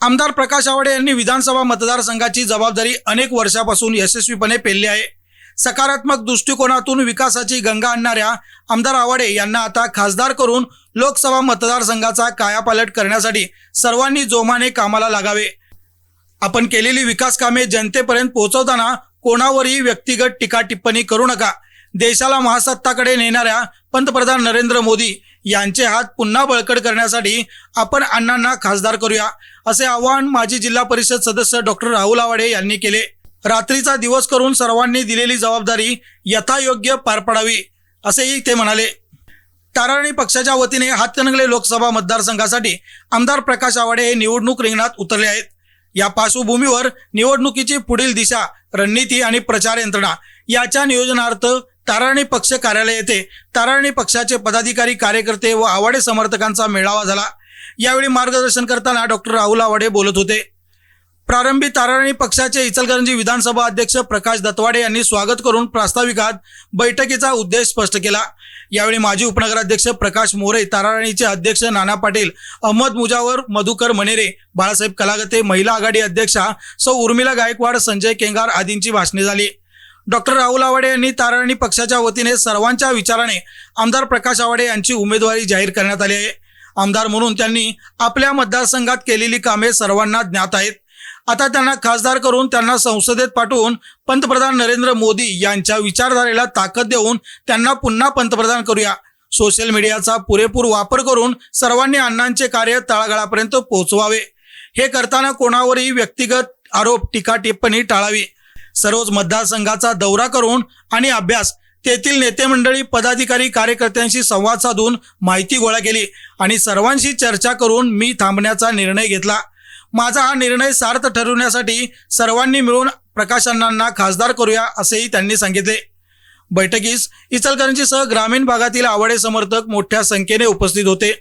आमदार प्रकाश आवाडे यांनी विधानसभा मतदारसंघाची जबाबदारी अनेक वर्षापासून यशस्वीपणे पेलली आहे. सकारात्मक दृष्टिकोनातून विकासाची गंगा आणणाऱ्या आमदार आवाडे यांना आता खासदार करून लोकसभा मतदारसंघाचा कायापालट करण्यासाठी सर्वांनी जोमाने कामाला लागावे. आपण केलेली विकास कामे जनतेपर्यंत पोहोचवताना कोणावरही व्यक्तिगत टीका टिप्पणी करू नका. देशाला महासत्ताकडे नेणाऱ्या पंतप्रधान नरेंद्र मोदी यांचे हात पुन्हा बळकट करण्यासाठी आपण अण्णांना खासदार करूया असे आवाहन माजी जिल्हा परिषद सदस्य डॉक्टर राहुल आवाडे यांनी केले. रात्रीचा दिवस करून सर्वांनी दिलेली जबाबदारी यथायोग्य पार पडावी असेही ते म्हणाले. ताराणी पक्षाच्या वतीने हातकणंगले लोकसभा मतदारसंघासाठी आमदार प्रकाश आवाडे हे निवडणूक रिंगणात उतरले आहेत. या पार्श्वभूमीवर निवडणुकीची पुढील दिशा रणनीती आणि प्रचार यंत्रणा याच्या नियोजनार्थ ताराणी पक्ष कार्यालय येथे ताराणी पक्षाचे पदाधिकारी कार्यकर्ते व आवाडे समर्थकांचा मेळावा झाला. यावेळी मार्गदर्शन करताना डॉक्टर राहुल आवाडे बोलत होते. प्रारंभी ताराणी पक्षाचे इचलकरंजी विधानसभा अध्यक्ष प्रकाश दत्वाडे यांनी स्वागत करून प्रास्ताविकात बैठकीचा उद्देश स्पष्ट केला. यावेळी माजी उपनगराध्यक्ष प्रकाश मोरे ताराणीचे अध्यक्ष नाना पाटील अहमद मुजावर मधुकर मनेरे बाळासाहेब कलागते महिला आघाडी अध्यक्षा सौ उर्मिला गायकवाड संजय केंगार आदींची भाषणे झाली. डॉक्टर राहुल आवाडे यांनी तारणी पक्षाच्या वतीने सर्वांच्या विचाराने आमदार प्रकाश आवाडे यांची उमेदवारी जाहीर करण्यात आली आहे. आमदार म्हणून त्यांनी आपल्या मतदारसंघात केलेली कामे सर्वांना ज्ञात आहेत. आता त्यांना खासदार करून त्यांना संसदेत पाठवून पंतप्रधान नरेंद्र मोदी यांच्या विचारधारेला ताकद देऊन त्यांना पुन्हा पंतप्रधान करूया. सोशल मीडियाचा पुरेपूर वापर करून सर्वांनी अण्णांचे कार्य तळागाळापर्यंत पोहोचवावे. हे करताना कोणावरही व्यक्तिगत आरोप टीका टिप्पणी टाळावी. सर्वच मतदारसंघाचा दौरा करून आणि अभ्यास. तेथील नेते मंडळी पदाधिकारी कार्यकर्त्यांशी संवाद साधून माहिती गोळा केली आणि सर्वांशी चर्चा करून मी थांबण्याचा निर्णय घेतला. माझा हा निर्णय सार्थ ठरवण्यासाठी सर्वांनी मिळून प्रकाशनांना खासदार करूया असेही त्यांनी सांगितले. बैठकीस इचलकरंजीसह ग्रामीण भागातील आवडे समर्थक मोठ्या संख्येने उपस्थित होते.